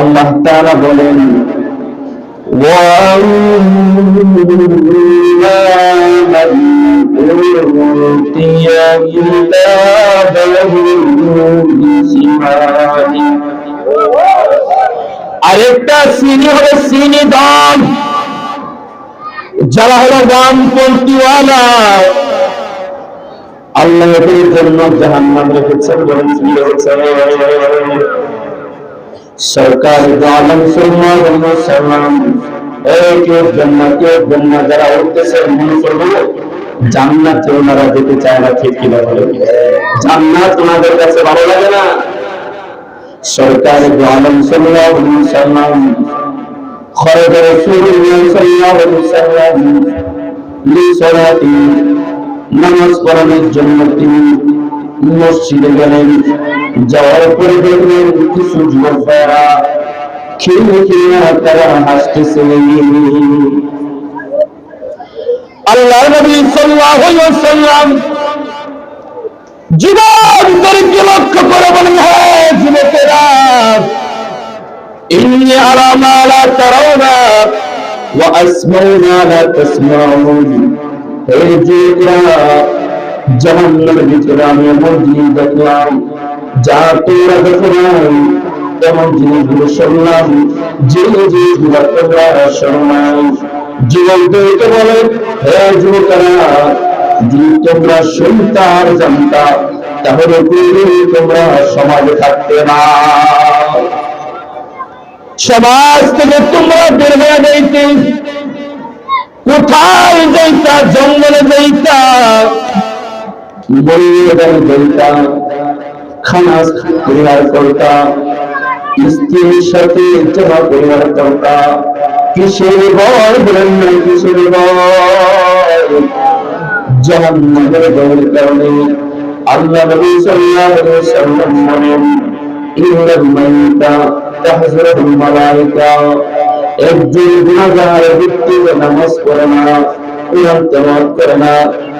আল্লাহ তারা বলেন, আরেকটা সিনি হলো সিনি দাম। যারা হলো দাম পন্টিওয়ালা আল্লাহ জন্য জাহান্নাম রেখেছেন বলেন সরকার আলম সাল্লাল্লাহু সাল্লাম এই কেউ জান্নাত কেউ জান্নাত যারা উঠতেছে মনে করবো জান্নাতে ওনারা যেতে চায় না ঠিক কিনা বলে জান্নাত ওনাদের কাছে ভালো লাগে না সরকার আলম সাল্লাল্লাহু সাল্লাম خرج رسول الله صلى الله عليه وسلم لصلاة নামাজ পড়ানোর জন্য তিনি মসজিদে গেলেন যাওয়ার পরে দেখলেন কিছু যুবক ভাইরা খেয়ে খেয়ে তারা হাসতেছে। আল্লাহ নবী সাল্লাল্লাহু আলাইহি ওয়াসাল্লাম জীবন দরিদ্র লক্ষ্য করে বলেন হ্যাঁ যুবকেরা, ইন্নি আরা মা লা তারাউনা ওয়া আসমাউনা লা তাসমাউন। হে যুবকেরা, জাহান্নামের ভিতরে আমি এমন যা তোমরা দেখো নাই তেমন জিনিসগুলো শুনলাম, যে জিনিসগুলো তোমরা বলে তোমরা শুনতা আর তাহলে তোমরা সমাজে থাকতে না। সমাজ থেকে তোমরা বের হয়ে যাইতে। কোথায় যাইতা? জঙ্গলে যাইতা? বলিয়ে যাইতা? খানা পরিবার করতা, স্ত্রীর সাথে জমা পরিবার করতা, কিসের বর বলেন না কারণে আল্লাহ নবী সাল্লাল্লাহু আলাইহি ইন্নাল মাইতা একজন গুনাহগার নামাজ পড়ে না করে না।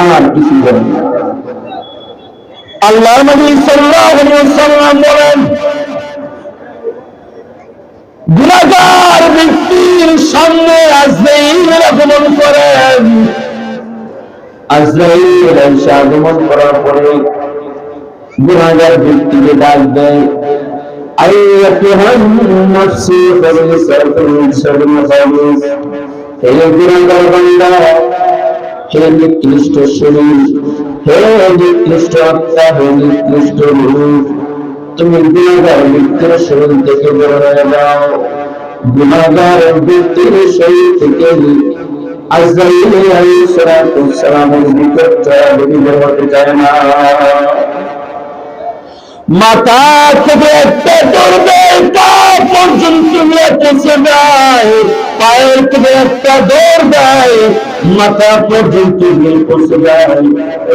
আমার কিছু আল্লাহ নবী সাল্লাল্লাহু সাল্লাম বলেন, গুণাগার ব্যক্তির সামনে আজরাইল আগমন করেন। আগমন করার পরে গুণাগার ব্যক্তিকে ডাক দেয় হে নিকৃষ্ট শরীর হে নিকৃষ্ট আত্মা, হে নিকৃষ্ট রূপ, তুমি গুণাগার ব্যক্তির শরীর থেকে বের হয়ে যাও গুণাগার ব্যক্তির শরীর থেকে আজরাইল আলাইহিস সালাতু সালামের নিকট বের হতে চায় না। মাথা থেকে দৌড়বে তা পর্যন্ত পৌঁছে দেয় একটা দেয় মাথা পর্যন্ত পৌঁছে দেয়।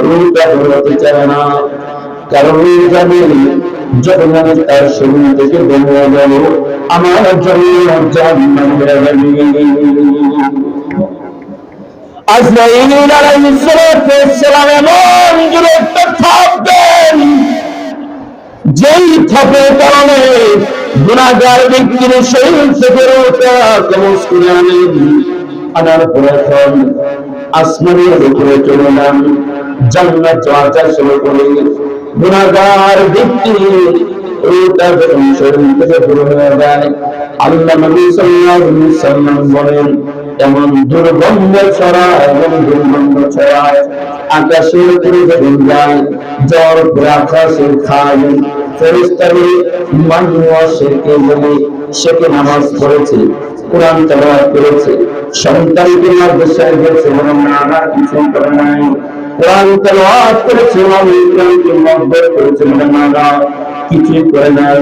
রুটা দৌড়াতে চায় না। কারণ জানে যখন আমি তার শরীর থেকে যাব আমার যেই থাপের কারণে গুণাগার ব্যক্তির শরীর থেকে আনেন আনার পর এখন আসমানের উপরে চলে যান। জান্নাত শুরু করে গুণাগার ব্যক্তি রোটা হয়ে যায়। আল্লাহ নবী সাল্লাল্লাহু আলাইহি সাল্লাম বলেন, এমন দুর্গন্ধ ছড়ায়, এমন দুর্গন্ধ ছড়ায়, আকাশের উপরে যখন যায়, জ্বর পুরো আকাশে খায় ফেরেস্তারে মানুষ সেকে বলে সেকে নামাজ পড়েছে, কোরআন তেলাওয়াত করেছে সন্তানকে মাদ্রাসায় গেছে বলে না আর কিছু করে নাই। কোরআন তেলাওয়াত করেছে মানুষকে মহব্বত করেছে বলে না কিছুই করে নাই।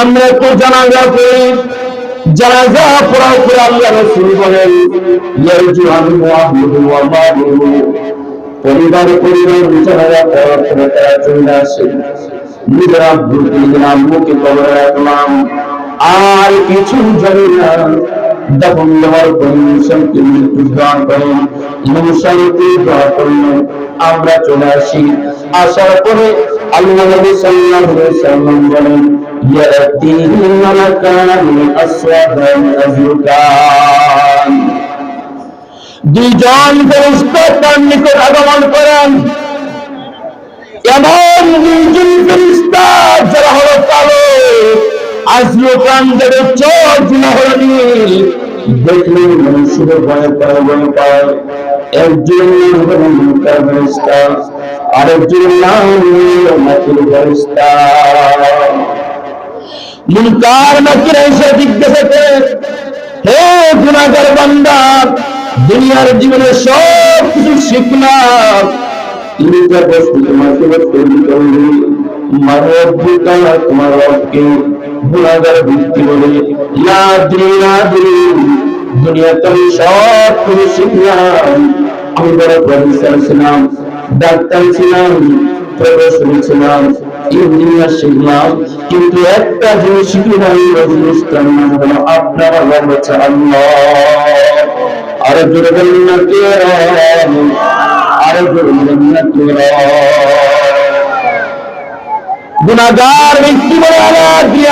আমরা তো জানাজা করি জানাজা ইয়ারজু আনহু আহলুহু ওয়া মালুহু পরিবার পরিবার জানাজা পড়ার পরে তারা চলে আসে। নিজের আব্বুকে নিজের আম্মুকে কবরে রাখলাম, আর কিছু জানি না। দফন দেওয়ার পরে মুসলকে মৃত্যু দান করেন মুসলকে দোয়া করলেন আমরা চলে আসি। আসার পরে আল্লাহ বলেন ইয়াতিহি মালাকান আসওয়াদান আজুকান দুইজন ফেরেশতা তার নিকট আগমন করেন। এমন দুইজন ফেরেশতা যারা হলো কালো। আজলুকান যাদের চোখগুলো হলো নীল। দেখলে মানুষের ভয় পায় ভয় পায় একজন মুকার ফেরেশতা আরেকজন নাম নাকির ফেরেশতা মুনকার নাকির এসে জিজ্ঞাসা করে হে গুনাহগার বান্দা, দুনিয়ার জীবনে সব কিছু শিখলাম তিনটা বস্তু তোমাকে তৈরি করবে মানবতা তোমার রবকে গুণাগার ভিত্তি বলে লাদ্রি লাদ্রি দুনিয়াতে আমি সব কিছু শিখলাম আমি বড় প্রফেসর ছিলাম, ডাক্তার ছিলাম, প্রফেসর ছিলাম।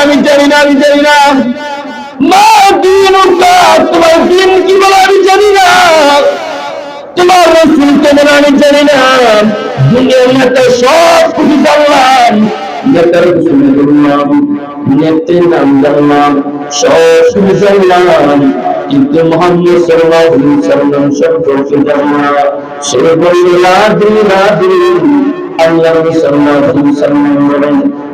আমি জানি না, আমি জানি না। মা, দিন তোমার দিন কি বলে, আমি জানি না। তোমার রসুল কেমন, আমি জানি না। মধ্যে সব কিছু জানলাম। নেতার শুনে বললাম নেতের নাম জানলাম, সব শুনে জানলাম। কিন্তু মোহাম্মদ সাল্লাল্লাহু আলাইহি সাল্লাম সম্পর্কে জানলাম, সে বলল দিন রাত আল্লাহ সাল্লাল্লাহু আলাইহি সাল্লাম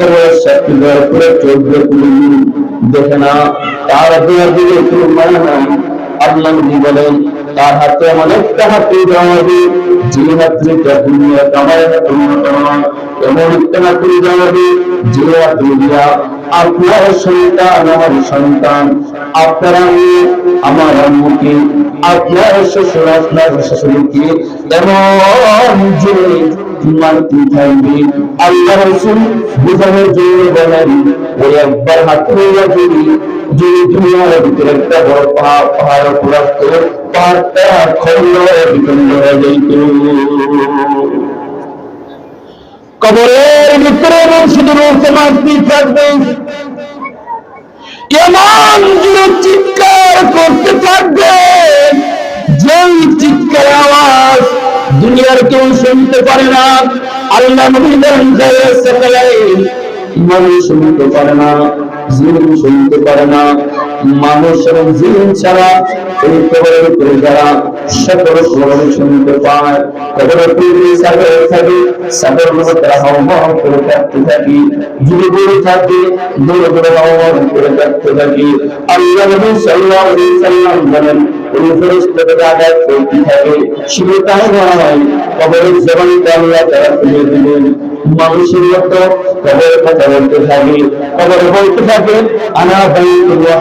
কবরের সাথে দেওয়ার পরে চলবে কোনদিন, দেখে না তার দেওয়ার দিকে কোনো মায়া নাই আল্লাহ বলেন, তার হাতে এমন একটা হাতে দেওয়া হবে। যে হাতটা দুনিয়া কামায়, এমন একটা হাতে দেওয়া হবে। যে হাতে দিয়া আপনার সন্তান, আমার সন্তান, আপনার আমি, আমার আম্মুকে, আপনার শ্বশুর, আপনার শাশুড়িকে এমন যে মানতে থাকবে আল্লাহ রসুল বোঝানোর জন্য বলেন ওই একবার হাত হইয়া যদি যদি দুনিয়ার ভিতরে একটা বড় পাহাড় পাহাড় পুরাস্ত পাহাড়টা খন্ড বিখণ্ড হয়ে যাইত। কবরের ভিতরে শুধু রয়েছে থাকবে। এমন জুড়ে চিৎকার করতে থাকবে। যেই চিৎকার আওয়াজ দুনিয়ার কেউ শুনতে পারে না। আল্লাহ নবী বলেন শুনতে পারে না জীবন শুনতে পারে না মানুষ এবং জিন ছাড়া এই কবরের উপরে যারা সকল খবর শুনতে পায় কবরের উপরে সাগর থাকে সাগর মধ্যে তারা হাওয়া করে থাকতে থাকি, যদি দূরে থাকে দূরে দূরে হাওয়া করে থাকতে থাকি। আল্লাহ নবী সাল্লাল্লাহু আলাইহি সাল্লাম বলেন ওই ফেরেশতাদের আঘাত করতে থাকে শুধু তাই নয় কবরের জবানটা আল্লাহ তারা খুলে দিলেন মানুষের মতো কবর কথা বলতে থাকে কবর বলতে থাকে আনা বাইতুল্লাহ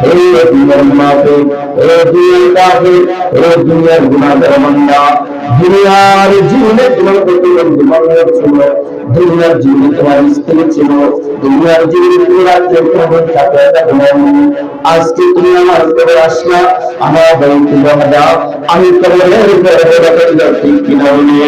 হে দুনিয়ার মাফে হে দুনিয়ার কাফে হে দুনিয়ার গুনাহগার বান্দা দুনিয়ার জীবনে তোমার প্রতিবন্ধী বান্ধব ছিল দুনিয়ার জীবনে তোমার স্ত্রী ছিল দুনিয়ার জীবনে তুমি আজকে তুমি আমার করে আসলা আমার বলতে দাও আমি ঠিক কিনা বলে